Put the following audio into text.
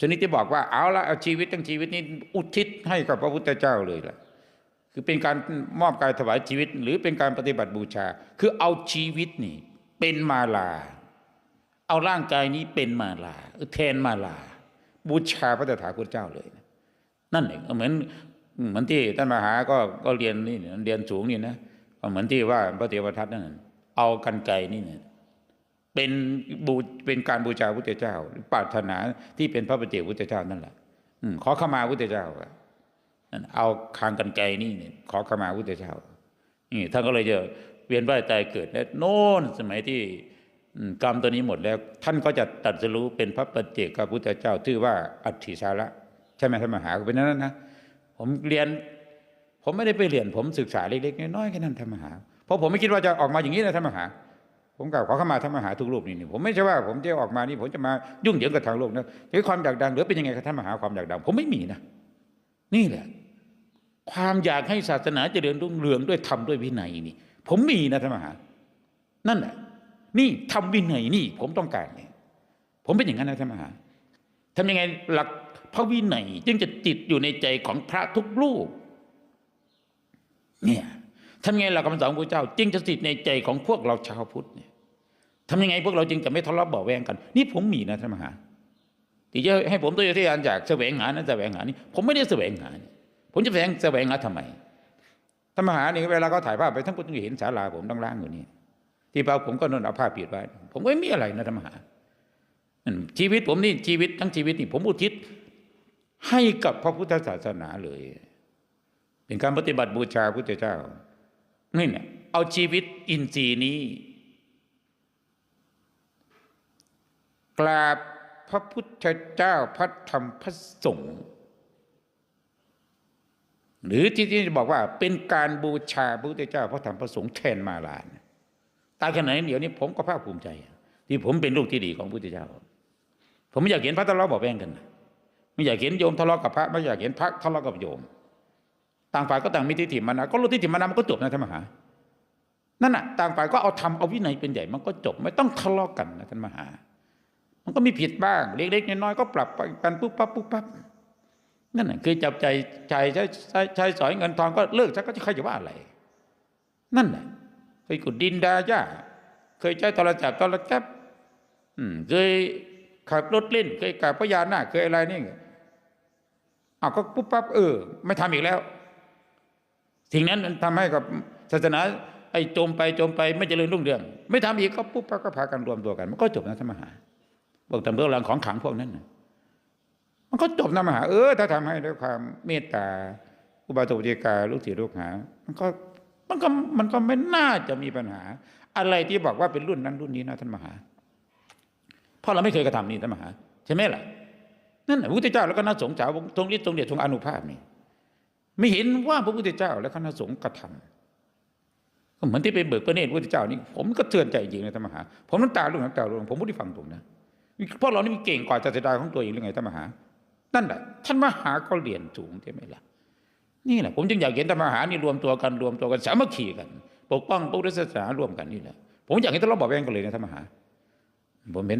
ชนิดที่บอกว่าเอาละเอาชีวิตทั้งชีวิตนี้อุทิศให้กับพระพุทธเจ้าเลยล่ะ คือเป็นการมอบกายถวายชีวิต หรือเป็นการปฏิบัติบูชา คือเอาชีวิตนี่ เป็นมาลา เอาร่างกายนี้เป็นมาลาแทนมาลา บูชาพระตถาคตเจ้าเลยนะนั่นเองเหมือนเหมือนที่ท่านมหาก็ก็เรียนนี่เรียนสูงนี่นะก็เหมือนที่ว่าพระเทวทัตนั่นเอากันไกนี่เนี่ย เป็นบูเป็นการบูชาพระพุทธเจ้าปรารถนาที่เป็นพระปฏิเจกพุทธเจ้านั่นแหละอืขอขมาพระพุทธเจ้าอะนั่นเอาคางกันไกนี่ขอขมาพุทธเจ้านี่ท่านก็เลยจะเวียนว่ายตายเกิดและโน่นสมัยที่กรรมตัวนี้หมดแล้ว ท่านก็จะตัดสรู้เป็นพระปัจเจกพุทธเจ้าชื่อว่าอัฏฐิชาละใช่ไหมท่านมหาเป็นนั้นนะผมเรียน ผมไม่ได้ไปเรียนผมศึกษาเล็กๆน้อยๆแค่นั้นท่านมหาเพราะผมไม่คิดว่าจะออกมาอย่างนี้นะท่านมหา ผมกล่าวขอเข้ามาท่านมหาทุกรูปนี่นี่ผมไม่ใช่ว่าผมจะออกมานี่ผมจะมายุ่งเหยิงกับทางโลกนะหรือความอยากดังหรือเป็นยังไงกับท่านมหาความอยากดัง ผมไม่มีนะนี่แหละ ความอยากให้ศาสนาเจริญรุ่งเรืองด้วยธรรมด้วยวินัยนี่ ผมมีนะท่านมหา นั่นแหละนี่ทำวินัยนี่ ผมต้องการเนี่ยผมเป็นอย่างนั้นนะท่านมหาทำยังไงหลักพระวินัยจึงจะติดอยู่ในใจของพระทุกรูปเนี่ย ทำยังไงหลักคำสอนของพระเจ้า จึงจะติดในใจของพวกเราชาวพุทธเนี่ยทำยังไงพวกเราจึงจะไม่ทะเลาะเบาแวงกัน นี่ผมมีนะท่านมหาที่จะให้ผมตัวอย่างที่อ่านจากแสวงหานั้นแสวงหานี่ผมไม่ได้แสวงหานี่ผมจะแสวงแสวงหาทำไมท่านมหานี่เวลาเขาถ่ายภาพไปทั้งคนเห็นศาลาผมต้งล้างอยู่นี่ที่เปล่าผมก็นอนเอาผ้าปิดไว้ ผมก็ไม่มีอะไรนะท่านมหาชีวิตผมนี่ชีวิตทั้งชีวิตนี่ผมอุทิศให้กับพระพุทธศาสนาเลย เป็นการปฏิบัติบูชาพระพุทธเจ้า นี่เนี่ยเอาชีวิตอินทรีย์นี้ กราบพระพุทธเจ้าพระธรรมพระสงฆ์หรือที่ที่จะบอกว่าเป็นการบูชาพระพุทธเจ้าพระธรรมพระสงฆ์แทนมาลานตายขนาดนี้เดี๋ยวนี้ผมก็ภาคภูมิใจ ที่ผมเป็นลูกที่ดีของพระพุทธเจ้า ผมไม่อยากเห็นพระทะเลาะเบาะแวงกัน ไม่อยากเห็นโยมทะเลาะกับพระ ไม่อยากเห็นพระทะเลาะกับโยม ต่างฝ่ายก็ต่างมีทิฏฐิมานะก็รู้ทิฏฐิมานะมันก็จบนะท่านมหา นั่นน่ะต่างฝ่ายก็เอาทำเอาวินัยเป็นใหญ่มันก็จบไม่ต้องทะเลาะกันนะท่านมหา มันก็มีผิดบ้างเล็กๆน้อยๆก็ปรับไปกันปุ๊บปั๊บปุ๊บปั๊บนั่นน่ะคือจับใจใจใช้ใช้สอยเงินทองก็เลิกซะก็จะใครจะว่าอะไร นั่นแหละเคยขุดดินดาหญ้าเคยใช้โทรศัพท์โทรศัพท์อืมเคยขับรถเล่น เคยกับพญานาคเคยอะไรนี่อ้าวก็ปุ๊บปั๊บเออ ไม่ทำอีกแล้ว สิ่งนั้นมันทำให้กับศาสนาไอ้โจมไปโจมไปไม่เจริญรุ่งเรือง ไม่ทำอีกก็ปุ๊บปั๊บก็พากันรวมตัวกัน มันก็จบนะท่านมหาบอกตำเรื่องของขังพวกนั้นนะมันก็จบนะมหา เออ ถ้าทำให้ด้วยความเมตตา อุบาสกอุบาสิกาลูกศิษย์ลูกหา มันก็มันก็มันก็ไม่น่าจะมีปัญหา อะไรที่บอกว่าเป็นรุ่นนั้นรุ่นนี้นะท่านมหา เพราะเราไม่เคยกระทำนี่ท่านมหา ใช่ไหมล่ะนั่นแหละพระพุทธเจ้าแล้วก็น่าสงสาวกทรงฤทธิ์ทรงเดชทรงอนุภาพนี่ ไม่เห็นว่าพระพุทธเจ้า และคณะสงฆ์กระทำก็เหมือนที่ไปเบิกพระเนตรพระพุทธเจ้านี่ผมก็เตือนใจจริงนะท่านมหา ผมน้ำตาลุ่งน้ำตาลุ่งผมไม่ได้ฟังตรงนะเพราะเรานี่มีเก่งกว่าจะเสียดาของตัวเองหรือไงท่านมหา นั่นแหละท่านมหาก็เรียนสูงใช่ไหมล่ะนี่แหละผมจึงอยากเห็นธรรมหานี่รวมตัวกันรวมตัวกันสามัคคีกัน ปกป้องพุทธศาสนาร่วมกันนี่แหละผมอยากให้ทะเลาะเบาะแวงกันเลยนะธรรมหาผมเห็น